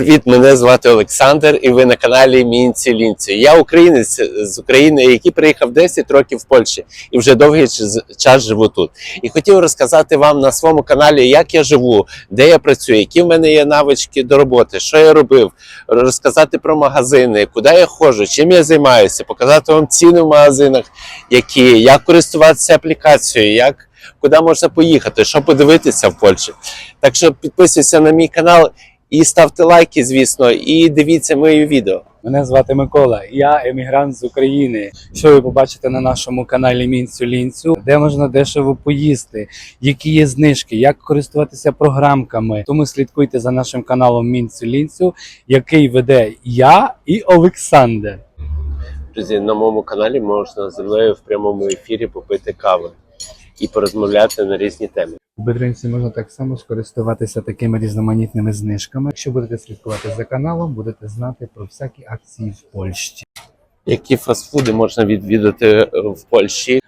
Привіт, мене звати Олександр, і ви на каналі Мінці Лінці. Я українець з України, який приїхав 10 років в Польщі і вже довгий час живу тут. І хотів розказати вам на своєму каналі, як я живу, де я працюю, які в мене є навички до роботи, що я робив, розказати про магазини, куди я ходжу, чим я займаюся, показати вам ціни в магазинах, які, як користуватися аплікацією, як. Куди можна поїхати, що подивитися в Польщі. Так що підписуйся на мій канал і ставте лайки, звісно, і дивіться мої відео. Мене звати Микола, я емігрант з України. Що ви побачите на нашому каналі Мінцю Лінцю, де можна дешево поїсти, які є знижки, як користуватися програмками. Тому слідкуйте за нашим каналом Мінцю Лінцю, який веде я і Олександр. Друзі, на моєму каналі можна зі мною в прямому ефірі попити кави і порозмовляти на різні теми. У Бедринці можна так само скористуватися такими різноманітними знижками. Якщо будете слідкувати за каналом, будете знати про всякі акції в Польщі. Які фастфуди можна відвідати в Польщі?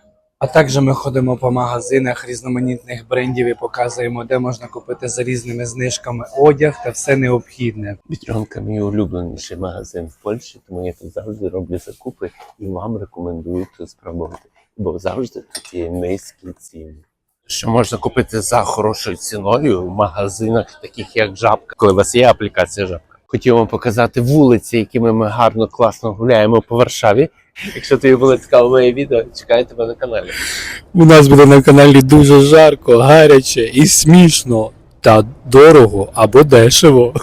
А також ми ходимо по магазинах різноманітних брендів і показуємо, де можна купити за різними знижками одяг та все необхідне. Бітронка мій улюбленіший магазин в Польщі, тому я тут завжди роблю закупи і вам рекомендую тут спробувати, бо завжди тут є низькі ціни. Що можна купити за хорошою ціною в магазинах, таких як жабка, коли у вас є аплікація жабка. Хотів вам показати вулиці, якими ми гарно класно гуляємо по Варшаві. Якщо тобі було цікаво моє відео, чекаю тебе на каналі. У нас буде на каналі дуже жарко, гаряче і смішно, та дорого або дешево.